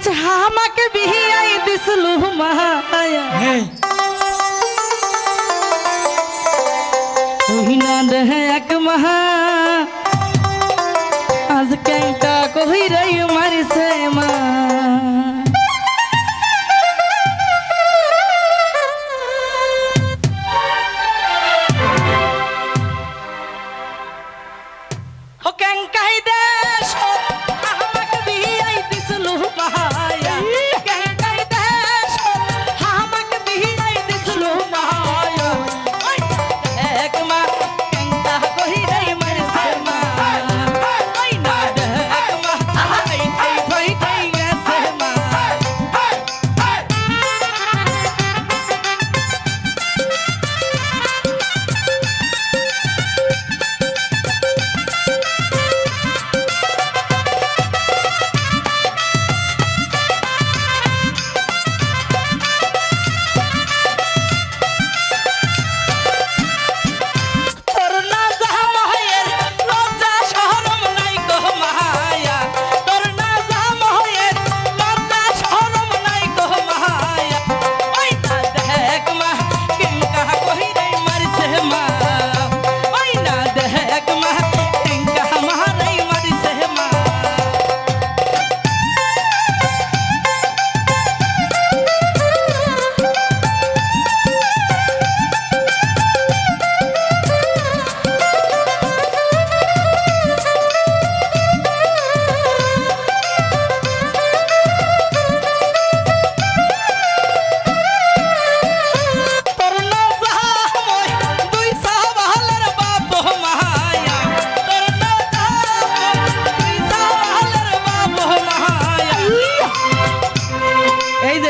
আচ্ছা, গাছ হামাকে বিহিয়াই দিছিল মায়া হ্যাঁ। না দেহে এক মহা। আজ কেনটা কহিরাই মারিছে মা।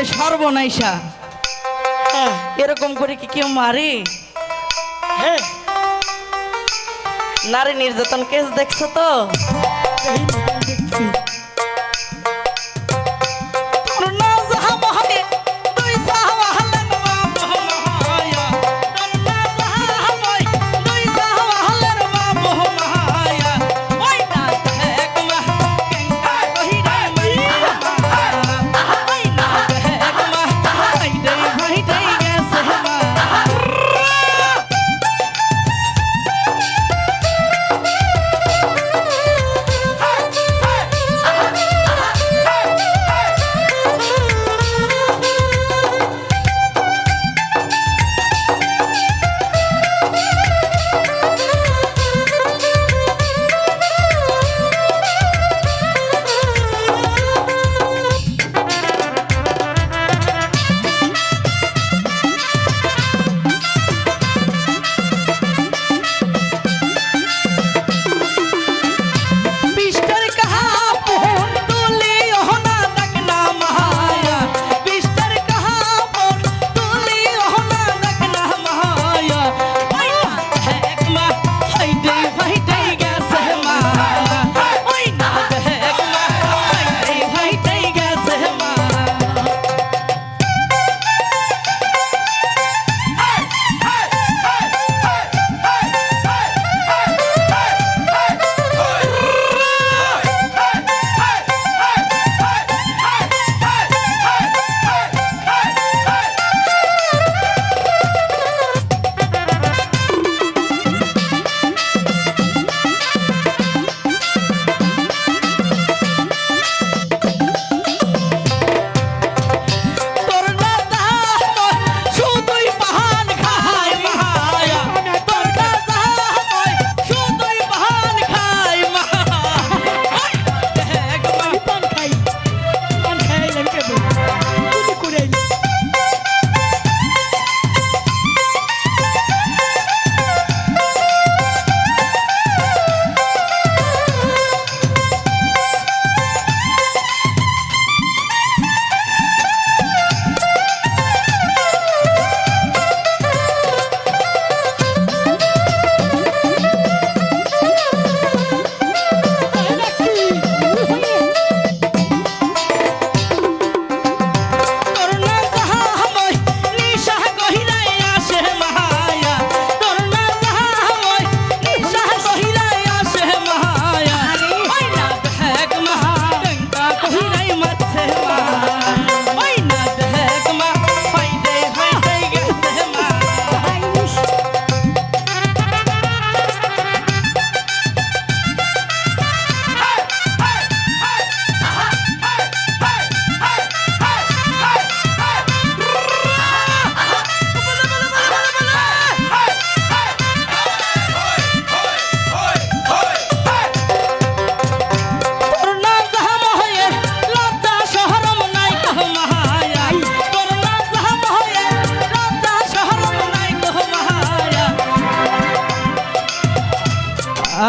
সর্বনাইসা হ্যাঁ। এরকম করে কি কেউ মারে? হ্যাঁ। নারী নির্যাতন কেস দেখছ তো?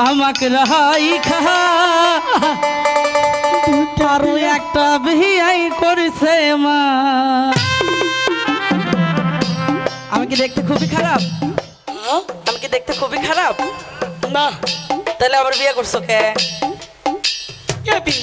আমাক রাই খা আরও একটা বিয়াই করেছে মা। আমাকে দেখতে খুবই খারাপ। আমাকে কি দেখতে খুবই খারাপ? না। তাহলে আবার বিয়ে করছ কে? এবি